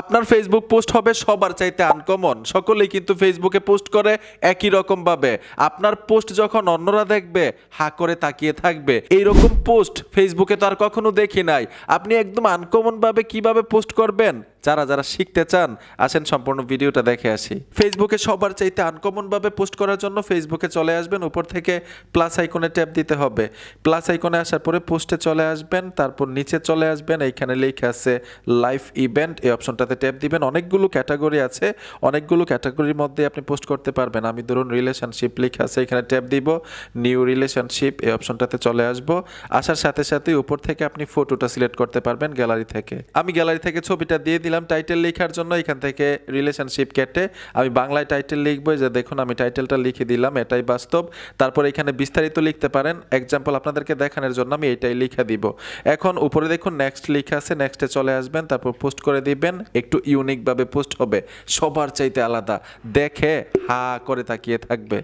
আপনার Facebook post হবে সবার চাইতে আনকমন সকলেই কিন্তু ফেসবুকে পোস্ট করে একই রকম ভাবে। আপনার পোস্ট যখন অন্যরা দেখবে, হা করে তাকিয়ে থাকবে। এইরকম পোস্ট ফেসবুকে তো আর কখনো দেখি নাই। আপনি একদম আনকমন ভাবে কীভাবে পোস্ট করবেন? যারা যারা শিখতে চান, আসেন সম্পূর্ণ ভিডিওটা দেখে আসি। ফেসবুকে সবার চাইতে আনকমন ভাবে পোস্ট করার জন্য ফেসবুকে চলে আসবেন, উপর থেকে প্লাস আইকনে ট্যাপ দিতে হবে। প্লাস আইকনে আসার পরে পোস্টে চলে আসবেন, তারপর নিচে চলে আসবেন, এইখানে লেখা আছে লাইভ ইভেন্ট এই অপশনটাতে ট্যাপ দিবেন। অনেকগুলো ক্যাটাগরি আছে, অনেকগুলো ক্যাটাগরির মধ্যে আপনি পোস্ট করতে পারবেন। আমি ধরুন রিলেশনশিপ লেখা আছে, এখানে ট্যাপ দিব নিউ রিলেশনশিপ এই অপশনটাতে চলে আসব। আসার সাথে সাথে উপর থেকে আপনি ফটোটা সিলেক্ট করতে পারবেন গ্যালারি থেকে। আমি গ্যালারি থেকে ছবিটা দিয়ে দিলাম। টাইটেল লেখার জন্য, এখান থেকে রিলেশনশিপ কেটে আমি বাংলায় টাইটেল লিখব যে দেখুন আমি টাইটেলটা লিখে দিলাম, এটাই বাস্তব। তারপর এখানে বিস্তারিত লিখতে পারেন এক্সাম্পল আপনাদেরকে দেখানোর জন্য আমি এটাই লিখে দিব। এখন উপরে দেখুন নেক্সট লিখা আছে নেক্সটে চলে আসবেন, তারপর পোস্ট করে দিবেন, একটু ইউনিকভাবে পোস্ট হবে, সবার চাইতে আলাদা, দেখে হা করে তাকিয়ে থাকবে।